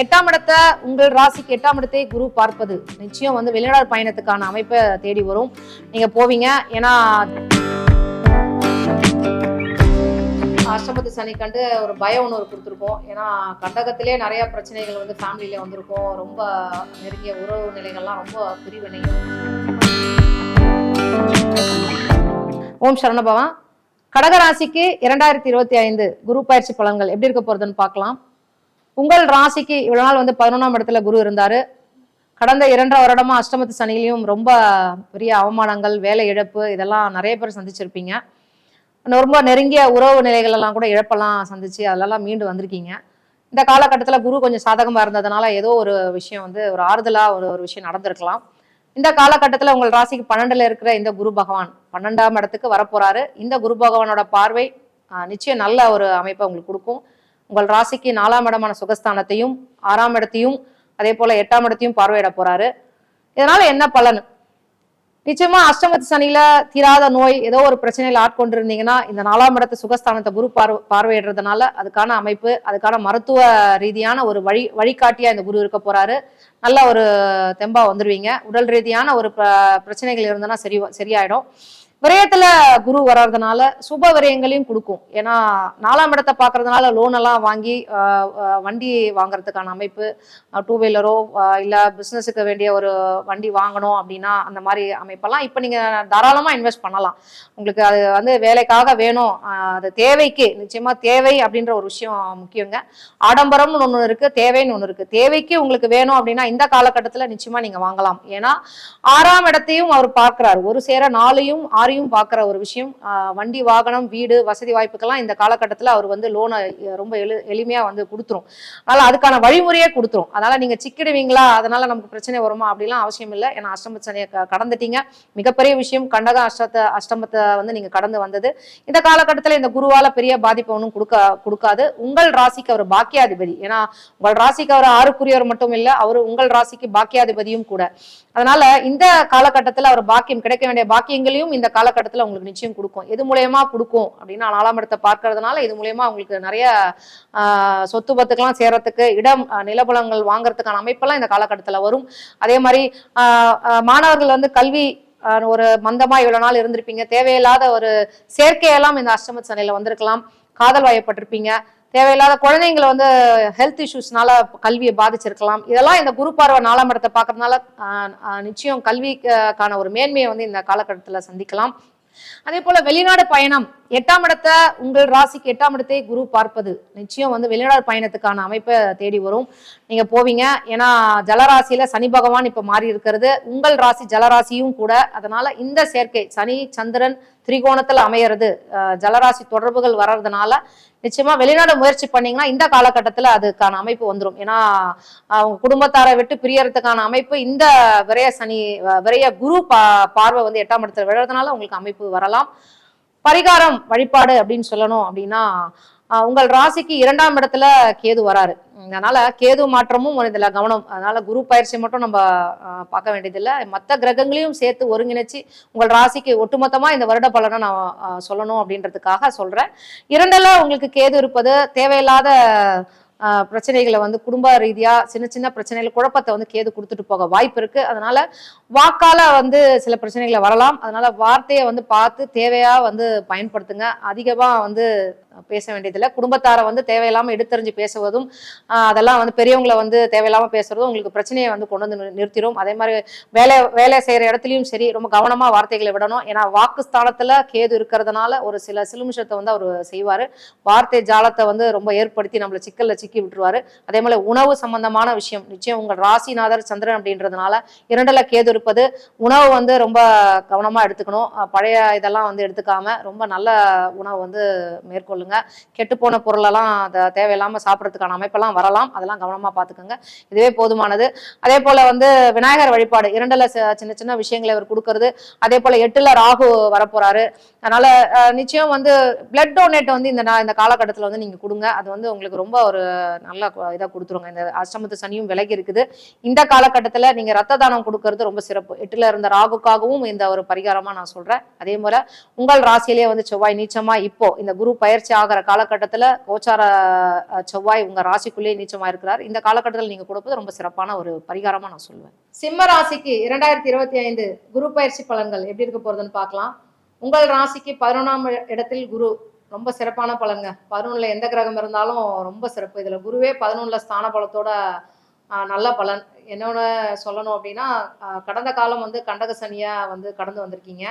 எட்டாம் இடத்தை உங்கள் ராசிக்கு எட்டாம் இடத்தை குரு பார்ப்பது. நிச்சயம் வந்து வெளிநாடு பயணத்துக்கான அமைப்பை தேடி வரும். நீங்க போவீங்க. ஏன்னா அஷ்டமத்து சனி கண்டு ஒரு பயம் ஒன்று கொடுத்துருக்கோம். ஏன்னா கண்டகத்திலே நிறைய பிரச்சனைகள் வந்து ஃபேமிலியில வந்திருக்கும். ரொம்ப நெருங்கிய உறவு நிலைகள்லாம் ரொம்ப பிரிவினை ஓம் சரணபவன் கடகராசிக்கு இரண்டாயிரத்தி இருபத்தி ஐந்து குரு பயிற்சி பலன்கள் எப்படி இருக்க போறதுன்னு பார்க்கலாம். உங்கள் ராசிக்கு இவ்வளவு நாள் வந்து பதினொன்றாம் இடத்துல குரு இருந்தாரு. கடந்த இரண்டரை வருடமா அஷ்டமத்து சனிலையும் ரொம்ப பெரிய அவமானங்கள் வேலை இழப்பு இதெல்லாம் நிறைய பேர் சந்திச்சிருப்பீங்க. ரொம்ப நெருங்கிய உறவு நிலைகள் எல்லாம் கூட இழப்பெல்லாம் சந்திச்சு அதெல்லாம் மீண்டு வந்திருக்கீங்க. இந்த காலகட்டத்தில் குரு கொஞ்சம் சாதகமாக இருந்ததுனால ஏதோ ஒரு விஷயம் வந்து ஒரு ஆறுதலாக ஒரு ஒரு விஷயம் நடந்திருக்கலாம். இந்த காலகட்டத்தில் உங்கள் ராசிக்கு பன்னெண்டுல இருக்கிற இந்த குரு பகவான் பன்னெண்டாம் இடத்துக்கு வரப்போறாரு. இந்த குரு பகவானோட பார்வை நிச்சயம் நல்ல ஒரு அமைப்பை உங்களுக்கு கொடுக்கும். உங்கள் ராசிக்கு நாலாம் இடமான சுகஸ்தானத்தையும் ஆறாம் இடத்தையும் அதே போல எட்டாம் இடத்தையும் பார்வையிட போறாரு. இதனால என்ன பலன்? நிச்சயமா அஷ்டமத்து சனியில தீராத நோய் ஏதோ ஒரு பிரச்சனையில ஆட்கொண்டிருந்தீங்கன்னா இந்த நாலாம் இடத்து சுகஸ்தானத்தை குரு பார்வை பார்வையிடுறதுனால அதுக்கான அமைப்பு அதுக்கான மருத்துவ ரீதியான ஒரு வழி வழிகாட்டியா இந்த குரு இருக்க போறாரு. நல்ல ஒரு தெம்பா வந்துருவீங்க. உடல் ரீதியான ஒரு பிரச்சனைகள் இருந்ததுன்னா சரி சரியாயிடும். விரயத்துல குரு வர்றதுனால சுப விரயங்களையும் கொடுக்கும். ஏன்னா நாலாம் இடத்தை பார்க்கறதுனால லோன் எல்லாம் வாங்கி வண்டி வாங்குறதுக்கான அமைப்பு டூ வீலரோ இல்ல பிசினஸுக்கு வேண்டிய ஒரு வண்டி வாங்கணும் அப்படின்னா அந்த மாதிரி அமைப்பெல்லாம் இப்போ நீங்க தாராளமா இன்வெஸ்ட் பண்ணலாம். உங்களுக்கு அது வந்து வேலைக்காக வேணும். அது தேவைக்கு நிச்சயமா தேவை அப்படின்ற ஒரு விஷயம் முக்கியங்க. ஆடம்பரம்னு ஒன்று இருக்கு தேவைன்னு ஒன்று இருக்கு. தேவைக்கு உங்களுக்கு வேணும் அப்படின்னா இந்த காலகட்டத்தில் நிச்சயமா நீங்க வாங்கலாம். ஏன்னா ஆறாம் இடத்தையும் அவர் பார்க்கிறார். ஒரு சேர நாளையும் எல்லாரையும் பார்க்குற ஒரு விஷயம். வண்டி வாகனம் வீடு வசதி வாய்ப்புக்கெல்லாம் இந்த காலகட்டத்தில் அவர் வந்து லோனை ரொம்ப எளி எளிமையாக வந்து கொடுத்துரும். அதனால் அதுக்கான வழிமுறையே கொடுத்துரும். அதனால நீங்க சிக்கிடுவீங்களா? அதனால நமக்கு பிரச்சனை வருமா? அப்படிலாம் அவசியம் இல்லை. ஏன்னா அஷ்டம சனியை க- கடந்துட்டீங்க. மிகப்பெரிய விஷயம் கண்டக அஷ்டத்தை அஷ்டமத்தை வந்து நீங்கள் கடந்து வந்தது. இந்த காலகட்டத்தில் இந்த குருவால் பெரிய பாதிப்பு ஒன்றும் கொடுக்க கொடுக்காது. உங்கள் ராசிக்கு அவர் பாக்கியாதிபதி. ஏன்னா உங்கள் ராசிக்கு அவர் ஆறுக்குரியவர் மட்டும் இல்லை அவர் உங்கள் ராசிக்கு பாக்கியாதிபதியும் கூட. அதனால இந்த காலகட்டத்தில் அவர் பாக்கியம் கிடைக்க வேண்டிய பாக்கியங்களையும் இந்த காலகட்டத்தில் உங்களுக்கு நிச்சயம் கொடுக்கும். எது மூலயமா கொடுக்கும் அப்படின்னா நாலாம் இடத்தை பார்க்கறதுனால இது மூலயமா உங்களுக்கு நிறைய சொத்து பத்துக்கெல்லாம் சேர்றதுக்கு இடம் ஆஹ், நிலபுலங்கள் வாங்குறதுக்கான அமைப்பெல்லாம் இந்த காலகட்டத்தில் வரும். அதே மாதிரி மாணவர்கள் வந்து கல்வி ஒரு மந்தமா இவ்வளவு நாள் இருந்திருப்பீங்க. தேவையில்லாத ஒரு சேர்க்கையெல்லாம் இந்த அஷ்டம சனையில வந்திருக்கலாம். காதல் வயப்பட்டிருப்பீங்க. தேவையில்லாத குழந்தைங்களை வந்து ஹெல்த் இஷ்யூஸ்னால கல்வியை பாதிச்சிருக்கலாம். இதெல்லாம் இந்த குரு பார்வை நாலாம் இடத்தை பார்க்கறதுனால நிச்சயம் கல்விக்கான ஒரு மேன்மையை வந்து இந்த காலகட்டத்தில் சந்திக்கலாம். அதே போல வெளிநாடு பயணம். எட்டாம் இடத்தை உங்கள் ராசிக்கு எட்டாம் இடத்தை குரு பார்ப்பது. நிச்சயம் வந்து வெளிநாடு பயணத்துக்கான அமைப்பை தேடி வரும். நீங்க போவீங்க. ஏன்னா ஜலராசியில சனி பகவான் இப்ப மாறி இருக்கிறது. உங்கள் ராசி ஜலராசியும் கூட அதனால இந்த சேர்க்கை சனி சந்திரன் திரிகோணத்துல அமையறது. ஜலராசி தொடர்புகள் வர்றதுனால நிச்சயமா வெளிநாடு முயற்சி பண்ணீங்கன்னா இந்த காலகட்டத்துல அதுக்கான அமைப்பு வந்துடும் ஏன்னா அவங்க குடும்பத்தாரை விட்டு பிரியறதுக்கான அமைப்பு இந்த விரைய சனி விரைய குரு பா பார்வை வந்து எட்டாம் இடத்துல விழுறதுனால உங்களுக்கு அமைப்பு வரலாம். பரிகாரம் வழிபாடு அப்படின்னு சொல்லணும் அப்படின்னா உங்கள் ராசிக்கு இரண்டாம் இடத்துல கேது வராரு. அதனால கேது மாற்றமும் ஒரு இதுல கவனம். அதனால குரு பயிற்சி மட்டும் நம்ம பார்க்க வேண்டியதில்லை. மற்ற கிரகங்களையும் சேர்த்து ஒருங்கிணைச்சு உங்கள் ராசிக்கு ஒட்டுமொத்தமா இந்த வருட பலனை நான் சொல்லணும் அப்படின்றதுக்காக சொல்றேன். இரண்டுல உங்களுக்கு கேது இருப்பது தேவையில்லாத பிரச்சனைகளை வந்து குடும்ப ரீதியா சின்ன சின்ன பிரச்சனைகள் குழப்பத்தை வந்து கேது கொடுத்துட்டு போக வாய்ப்பு இருக்கு. அதனால வாக்கால வந்து சில பிரச்சனைகளை வரலாம். அதனால வார்த்தையை வந்து பார்த்து தேவையா வந்து பயன்படுத்துங்க. அதிகமா வந்து பேச வேண்டியதில்லை. குடும்பத்தாரை வந்து தேவையில்லாமல் எடுத்தறிஞ்சு பேசுவதும் அதெல்லாம் வந்து பெரியவங்களை வந்து தேவையில்லாமல் பேசுறதும் உங்களுக்கு பிரச்சனையை வந்து கொண்டு வந்து நி- நிறுத்திடும் அதே மாதிரி வேலை வேலை செய்கிற இடத்துலையும் சரி ரொம்ப கவனமாக வார்த்தைகளை விடணும். ஏன்னா வாக்கு ஸ்தானத்தில் கேது இருக்கிறதுனால ஒரு சில சிலுமிஷத்தை வந்து அவர் செய்வார். வார்த்தை ஜாலத்தை வந்து ரொம்ப ஏற்படுத்தி நம்மளை சிக்கலில் சிக்கி விட்டுருவார். அதே மாதிரி உணவு சம்பந்தமான விஷயம். நிச்சயம் உங்கள் ராசிநாதர் சந்திரன் அப்படின்றதுனால இரண்டில் கேது இருப்பது உணவு வந்து ரொம்ப கவனமாக எடுத்துக்கணும். பழைய இதெல்லாம் வந்து எடுத்துக்காம ரொம்ப நல்ல உணவு வந்து மேற்கொள்ளுங்க. கெட்டுப்போன பொருளெல்லாம் அதை தேவையில்லாம சாப்பிட்றதுக்கான அமைப்பெல்லாம் வரலாம். அதெல்லாம் கவனமா பார்த்துக்கோங்க இதுவே போதுமானது. அதே போல வந்து விநாயகர் வழிபாடு இரண்டில் சின்ன சின்ன விஷயங்களை அவர் கொடுக்கறது. அதே போல எட்டுல ராகு வரப்போறாரு. அதனால நிச்சயம் வந்து பிளட் டொனேட் வந்து இந்த இந்த காலகட்டத்தில் வந்து நீங்க கொடுங்க. அது வந்து உங்களுக்கு ரொம்ப ஒரு நல்ல இதாக கொடுத்துருங்க. இந்த அஷ்டமத்து சனியும் விலகி இருக்குது. இந்த காலகட்டத்தில் நீங்க ரத்த தானம் கொடுக்கறது ரொம்ப சிறப்பு. எட்டுல இருந்த ராகுக்காகவும் இந்த ஒரு பரிகாரமாக நான் சொல்றேன். அதே போல உங்கள் ராசியிலேயே வந்து செவ்வாய் நீச்சமாக இப்போ இந்த குரு பயிற்சி பயிற்சி ஆகிற காலகட்டத்தில் கோச்சார செவ்வாய் உங்கள் ராசிக்குள்ளேயே நீச்சமாக இருக்கிறார். இந்த காலகட்டத்தில் நீங்கள் கொடுப்பது ரொம்ப சிறப்பான ஒரு பரிகாரமாக நான் சொல்லுவேன் சிம்ம ராசிக்கு இரண்டாயிரத்தி இருபத்தி ஐந்து குரு பயிற்சி பலன்கள் எப்படி இருக்க போகிறதுன்னு பார்க்கலாம். உங்கள் ராசிக்கு பதினொன்றாம் இடத்தில் குரு ரொம்ப சிறப்பான பலன்ங்க பதினொன்றில் எந்த கிரகம் இருந்தாலும் ரொம்ப சிறப்பு. இதில் குருவே பதினொன்றில் ஸ்தான பலத்தோட நல்ல பலன். என்னோட சொல்லணும் அப்படின்னா கடந்த காலம் வந்து கண்டக சனியாக வந்து கடந்து வந்திருக்கீங்க.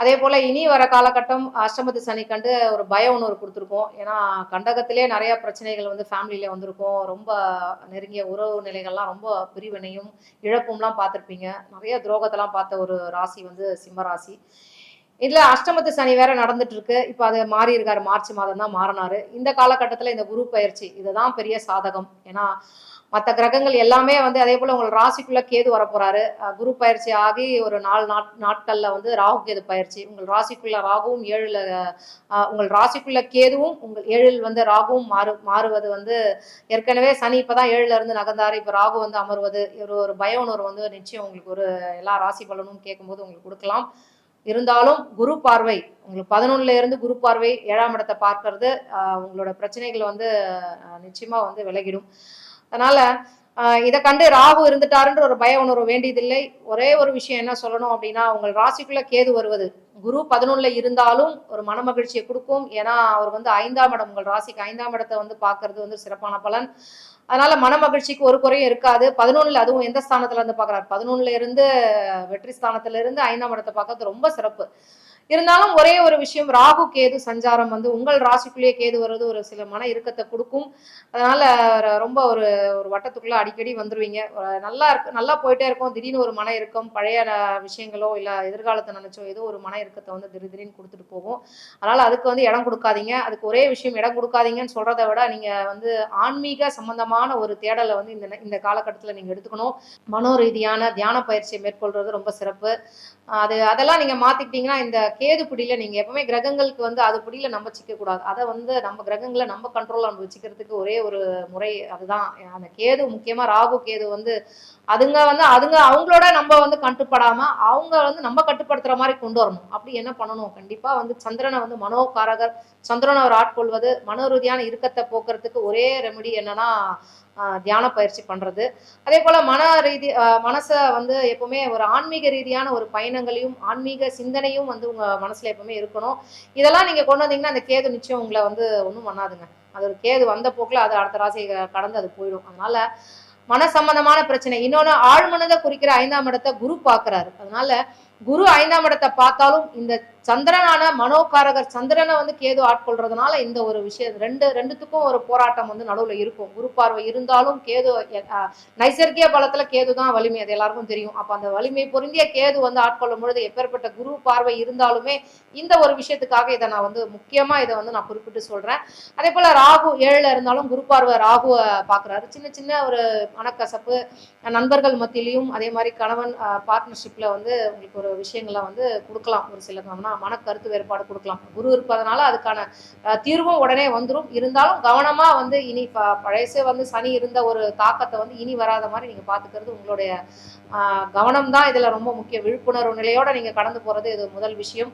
அதே போல இனி வர காலகட்டம் அஷ்டமத்து சனி கண்டு ஒரு பயம் ஒன்று கொடுத்துருக்கோம். ஏன்னா கண்டகத்திலே நிறைய பிரச்சனைகள் வந்து ஃபேமிலியில வந்திருக்கும். ரொம்ப நெருங்கிய உறவு நிலைகள்லாம் ரொம்ப பிரிவினையும் இழப்பும்லாம் பார்த்துருப்பீங்க. நிறைய துரோகத்தெல்லாம் பார்த்த ஒரு ராசி வந்து சிம்ம ராசி. இதுல அஷ்டமத்து சனி வேற நடந்துட்டு இருக்கு இப்போ அது மாறி இருக்காரு. மார்ச் மாதம் தான் மாறினாரு. இந்த காலகட்டத்துல இந்த குரு பயிற்சி இதுதான் பெரிய சாதகம். ஏன்னா மற்ற கிரகங்கள் எல்லாமே வந்து அதே போல உங்கள் ராசிக்குள்ள கேது வரப்போறாரு குரு பயிற்சி ஆகி ஒரு நாலு நாட் நாட்கள்ல வந்து ராகு கேது பயிற்சி. உங்கள் ராசிக்குள்ள ராகுவும் ஏழுல உங்கள் ராசிக்குள்ள கேதுவும் உங்கள் ஏழில் வந்து ராகுவும் மாறு மாறுவது வந்து ஏற்கனவே சனி இப்பதான் ஏழுல இருந்து நகர்ந்தாரு. இப்ப ராகு வந்து அமர்வது. ஒரு ஒரு பய உணர்வு வந்து நிச்சயம் உங்களுக்கு ஒரு எல்லா ராசி பலனும் கேட்கும்போது உங்களுக்கு கொடுக்கலாம். இருந்தாலும் குரு பார்வை உங்களுக்கு பதினொன்னுல இருந்து குரு பார்வை ஏழாம் இடத்தை பார்க்கறது உங்களோட பிரச்சனைகள் வந்து நிச்சயமா வந்து விலகிடும். அதனால இதை கண்டு ராகு இருந்துட்டாருன்ற ஒரு பய உணர்வு வேண்டியதில்லை. ஒரே ஒரு விஷயம் என்ன சொல்லணும் அப்படின்னா உங்கள் ராசிக்குள்ள கேது வருவது. குரு பதினொன்னுல இருந்தாலும் ஒரு மனமகிழ்ச்சியை கொடுக்கும். ஏன்னா அவர் வந்து ஐந்தாம் இடம். உங்கள் ராசிக்கு ஐந்தாம் இடத்தை வந்து பார்க்கறது வந்து சிறப்பான பலன். அதனால மனமகிழ்ச்சிக்கு ஒரு குறையும் இருக்காது. பதினொன்னுல அதுவும் எந்த ஸ்தானத்துல இருந்து பார்க்கறாரு? பதினொன்னுல இருந்து வெற்றி ஸ்தானத்துல இருந்து ஐந்தாம் இடத்தை பார்க்கறது ரொம்ப சிறப்பு. இருந்தாலும் ஒரே ஒரு விஷயம் ராகு கேது சஞ்சாரம் வந்து உங்கள் ராசிக்குள்ளேயே கேது வர்றது ஒரு சில மன இறுக்கத்தை கொடுக்கும். அதனால ரொம்ப ஒரு ஒரு வட்டத்துக்குள்ள அடிக்கடி வந்துருவீங்க. நல்லா இருக்கு நல்லா போயிட்டே இருக்கும். திடீர்னு ஒரு மன இறுக்கம் பழைய விஷயங்களோ இல்ல எதிர்காலத்தை நினைச்சோ ஏதோ ஒரு மன இறுக்கத்தை வந்து திடீர் திடீர்னு கொடுத்துட்டு போகும். அதனால அதுக்கு வந்து இடம் கொடுக்காதீங்க. அதுக்கு ஒரே விஷயம் இடம் கொடுக்காதீங்கன்னு சொல்றதை விட நீங்க வந்து ஆன்மீக சம்பந்தமான ஒரு தேடலை வந்து இந்த இந்த காலகட்டத்தில் நீங்க எடுத்துக்கணும். மனோ ரீதியான தியான பயிற்சியை மேற்கொள்றது ரொம்ப சிறப்பு. அது அதெல்லாம் நீங்க மாத்திக்கிட்டீங்கன்னா இந்த கேது பிடியில நீங்க எப்பவுமே கிரகங்களுக்கு வந்து அது பிடியில நம்ம சிக்க கூடாது. அதை வந்து நம்ம கிரகங்களை நம்ம கண்ட்ரோல் நம்ம வச்சுக்கிறதுக்கு ஒரே ஒரு முறை அதுதான். அந்த கேது முக்கியமா ராகு கேது வந்து அதுங்க வந்து அதுங்க அவங்களோட நம்ம வந்து கட்டுப்படாம அவங்க வந்து நம்ம கட்டுப்படுத்துற மாதிரி கொண்டு வரணும். அப்படி என்ன பண்ணணும்? கண்டிப்பா வந்து சந்திரனை வந்து மனோகாரகர் சந்திரனை அவர் ஆட்கொள்வது மனோரீதியான இறுக்கத்தை போக்குறதுக்கு ஒரே ரெமெடி என்னன்னா தியான பயிற்சி பண்ணுறது அதே போல் மன ரீதி மனசை வந்து எப்போவுமே ஒரு ஆன்மீக ரீதியான ஒரு பயணங்களையும் ஆன்மீக சிந்தனையும் வந்து உங்கள் மனசில் எப்போவுமே இருக்கணும். இதெல்லாம் நீங்கள் கொண்டு வந்தீங்கன்னா அந்த கேது நிச்சயம் உங்களை வந்து ஒன்றும் பண்ணாதுங்க. அது ஒரு கேது வந்த போக்கில் அது அடுத்த ராசியை கடந்து அது போயிடும். அதனால மன சம்பந்தமான பிரச்சனை. இன்னொன்று ஆழ்மனதை குறிக்கிற ஐந்தாம் இடத்தை குரு பார்க்குறாரு. அதனால குரு ஐந்தாம் இடத்தை பார்த்தாலும் இந்த சந்திரனான மனோகாரகர் சந்திரனை வந்து கேது ஆட்கொள்றதுனால இந்த ஒரு விஷயம் ரெண்டு ரெண்டுத்துக்கும் ஒரு போராட்டம் வந்து நடுவில் இருக்கும். குரு பார்வை இருந்தாலும் கேது நைசர்கிய பலத்துல கேது தான் வலிமை அது எல்லாருக்கும் தெரியும். அப்ப அந்த வலிமை பொருந்திய கேது வந்து ஆட்கொள்ளும் பொழுது எப்பேற்பட்ட குரு பார்வை இருந்தாலுமே இந்த ஒரு விஷயத்துக்காக இதை நான் வந்து முக்கியமா இதை வந்து நான் குறிப்பிட்டு சொல்றேன். அதே போல ராகு ஏழுல இருந்தாலும் குரு பார்வை ராகுவை பாக்குறாரு. சின்ன சின்ன ஒரு மனக்கசப்பு நண்பர்கள் மத்தியிலையும் அதே மாதிரி கணவன் பார்ட்னர்ஷிப்ல வந்து உங்களுக்கு ஒரு விஷயங்களை வந்து கொடுக்கலாம். ஒரு சில கவனம் மன கருத்து வேறுபாடு கொடுக்கலாம். குரு இருப்பதனால அதுக்கான தீர்வும் உடனே வந்துடும் இருந்தாலும் கவனமா வந்து இனி ப- பழசே வந்து சனி இருந்த ஒரு தாக்கத்தை வந்து இனி வராத மாதிரி நீங்க பாத்துக்கிறது உங்களுடைய கவனம் தான் இதுல ரொம்ப முக்கிய விழிப்புணர்வு நிலையோட நீங்க கடந்து போறது இது முதல் விஷயம்.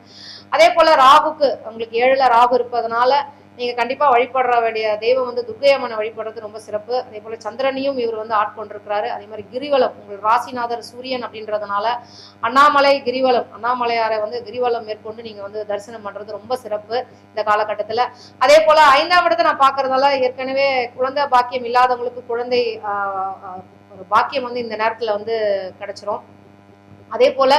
அதே போல ராகுக்கு உங்களுக்கு ஏழுல ராகு இருப்பதனால நீங்கள் கண்டிப்பாக வழிபடுற வேண்டிய தெய்வம் வந்து துர்கையம்மனை வழிபடுறது ரொம்ப சிறப்பு. அதே போல் சந்திரனையும் இவர் வந்து ஆட்கொண்டிருக்கிறாரு. அதே மாதிரி கிரிவலம் உங்கள் ராசிநாதர் சூரியன் அப்படின்றதுனால அண்ணாமலை கிரிவலம் அண்ணாமலையாரை வந்து கிரிவலம் மேற்கொண்டு நீங்கள் வந்து தரிசனம் பண்ணுறது ரொம்ப சிறப்பு இந்த காலகட்டத்தில். அதே போல் ஐந்தாம் இடத்தை நான் பார்க்கறதால ஏற்கனவே குழந்தை பாக்கியம் இல்லாதவங்களுக்கு குழந்தை ஒரு பாக்கியம் வந்து இந்த நேரத்தில் வந்து கிடைச்சிரும். அதே போல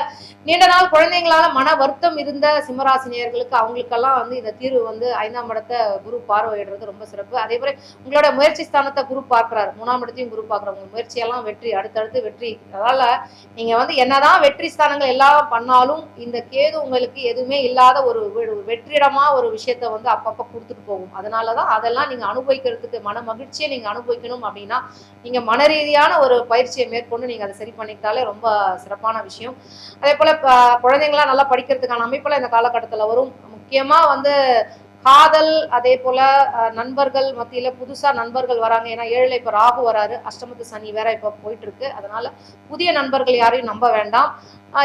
நீண்ட நாள் குழந்தைங்களால மன வருத்தம் இருந்த சிம்மராசினியர்களுக்கு அவங்களுக்கெல்லாம் வந்து இந்த தீர்வு வந்து ஐந்தாம் இடத்தை குரு பார்வையிடுறது ரொம்ப சிறப்பு. அதே போல உங்களோட முயற்சி ஸ்தானத்தை குரு பார்க்கிறார். மூணாம் இடத்தையும் குரு பார்க்குறாரு. உங்க முயற்சியெல்லாம் வெற்றி அடுத்தடுத்து வெற்றி. அதனால நீங்க வந்து என்னதான் வெற்றி ஸ்தானங்கள் எல்லாம் பண்ணாலும் இந்த கேது உங்களுக்கு எதுவுமே இல்லாத ஒரு வெற்றிடமா ஒரு விஷயத்த வந்து அப்பப்ப கொடுத்துட்டு போகும். அதனாலதான் அதெல்லாம் நீங்க அனுபவிக்கிறதுக்கு மன மகிழ்ச்சியை நீங்க அனுபவிக்கணும் அப்படின்னா நீங்க மன ரீதியான ஒரு பயிற்சியை மேற்கொண்டு நீங்க அதை சரி பண்ணிக்கிட்டாலே ரொம்ப சிறப்பான விஷயம். அதே போல குழந்தைங்களாம் நல்லா படிக்கிறதுக்கான அமைப்புல இந்த காலகட்டத்துல வரும். முக்கியமா வந்து காதல் அதே போல அஹ், நண்பர்கள் மத்தியில புதுசா நண்பர்கள் வராங்க. ஏன்னா ஏழுல இப்ப ராகு வராரு. அஷ்டமத்து சனி வேற இப்ப போயிட்டு இருக்கு. அதனால புதிய நண்பர்கள் யாரையும் நம்ப வேண்டாம்.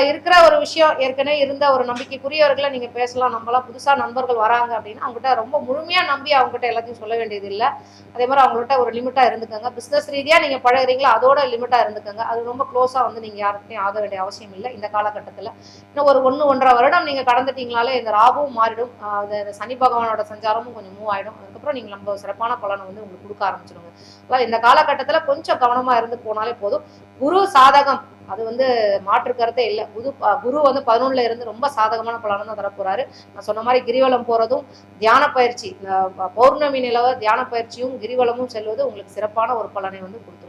இருக்கிற ஒரு விஷயம் ஏற்கனவே இருந்த ஒரு நம்பிக்கைக்குரியவர்களை நீங்கள் பேசலாம். நம்மளாம் புதுசாக நண்பர்கள் வராங்க அப்படின்னா அவங்ககிட்ட ரொம்ப முழுமையாக நம்பி அவங்ககிட்ட எல்லாத்தையும் சொல்ல வேண்டியது இல்லை அதே மாதிரி அவங்கள்ட்ட ஒரு லிமிட்டாக இருந்துக்கோங்க. பிஸ்னஸ் ரீதியாக நீங்கள் பழகுறீங்களோ அதோட லிமிட்டாக இருந்துக்கோங்க. அது ரொம்ப க்ளோஸாக வந்து நீங்கள் யாருக்கிட்டையும் ஆக வேண்டிய அவசியம் இல்லை இந்த காலகட்டத்தில். இன்னும் ஒரு ஒன்று ஒன்றரை வருடம் நீங்கள் கடந்துட்டீங்களாலே இந்த ராகுவும் மாறிடும். அது சனி பகவானோட சஞ்சாரமும் கொஞ்சம் மூவ் ஆகிடும் அதுக்கப்புறம் நீங்கள் நம்ம சிறப்பான பலனை வந்து உங்களுக்கு கொடுக்க ஆரம்பிச்சிடுங்க இந்த காலகட்டத்தில் கொஞ்சம் கவனமாக இருந்து போனாலே போதும். குரு சாதகம் அது வந்து மாற்று கருத்தே இல்லை. குரு குரு வந்து பதினொன்னுல இருந்து ரொம்ப சாதகமான பலனை தான் தரப்போறாரு. நான் சொன்ன மாதிரி கிரிவலம் போறதும் தியான பயிற்சி பௌர்ணமி நிலவ தியான பயிற்சியும் கிரிவலமும் செல்வது உங்களுக்கு சிறப்பான ஒரு பலனை வந்து கொடுத்துரும்.